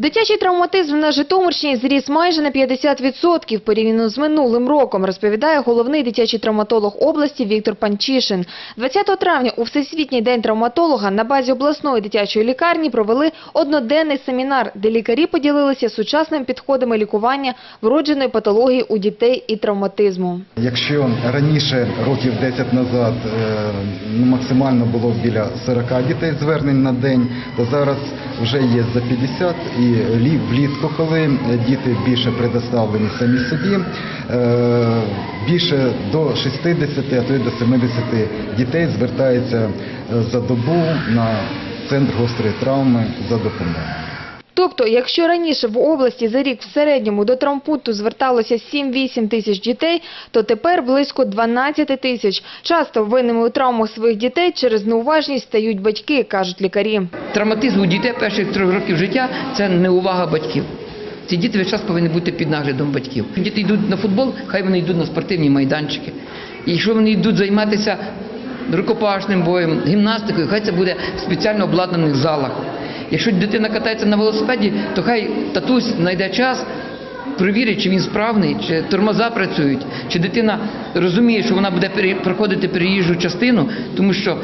Дитячий травматизм на Житомирщині зріс майже на 50% порівняно з минулим роком, розповідає головний дитячий травматолог області Віктор Панчишин. 20 травня у Всесвітній день травматолога на базі обласної дитячої лікарні провели одноденний семінар, де лікарі поділилися сучасними підходами лікування вродженої патології у дітей і травматизму. Якщо раніше, років 10 назад, е, ну, максимально було біля 40 дітей звернень на день, то зараз вже є за 50 і лі- влітку, коли діти більше предоставлені самі собі, е, більше до 60, а то й до 70 дітей звертається е, за добу на центр гострої травми за допомогою. Тобто, якщо раніше в області за рік в середньому до травмпункту зверталося 7-8 тисяч дітей, то тепер близько 12 тисяч. Часто винними у травмах своїх дітей через неуважність стають батьки, кажуть лікарі. Травматизм у дітей перших трьох років життя це неувага батьків. Ці діти весь час повинні бути під наглядом батьків. Діти йдуть на футбол, хай вони йдуть на спортивні майданчики. І якщо вони йдуть займатися рукопашним боєм, гімнастикою, хай це буде в спеціально обладнаних залах. Якщо дитина катається на велосипеді, то хай татусь знайде час, перевірить, чи він справний, чи тормоза працюють, чи дитина розуміє, що вона буде проходити переїжджу частину, тому що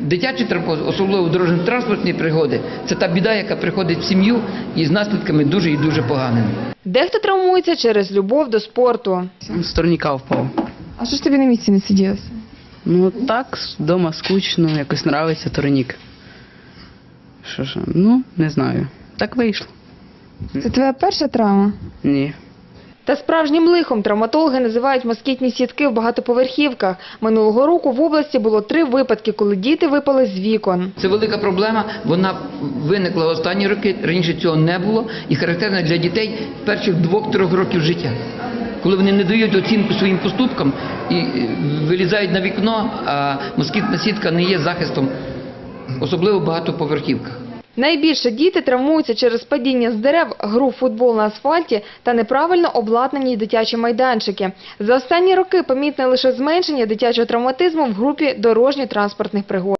дитячі травмоз, особливо дорожньо-транспортні пригоди, це та біда, яка приходить в сім'ю і з наслідками дуже і дуже поганими. Дехто травмується через любов до спорту. З турніка впав. А що ж тобі на місці не сиділося? Ну так, вдома скучно, якось нравиться турнік. Що ж, ну, не знаю. Так вийшло. Це твоя перша травма? Ні. Та справжнім лихом травматологи називають москітні сітки в багатоповерхівках. Минулого року в області було три випадки, коли діти випали з вікон. Це велика проблема. Вона виникла останні роки. Раніше цього не було і характерна для дітей перших двох-трьох років життя. Коли вони не дають оцінку своїм поступкам і е, вилізають на вікно, а москітна сітка не є захистом, особливо в багатоповерхівках. Найбільше діти травмуються через падіння з дерев, гру в футбол на асфальті та неправильно обладнані дитячі майданчики. За останні роки помітне лише зменшення дитячого травматизму в групі дорожньо-транспортних пригод.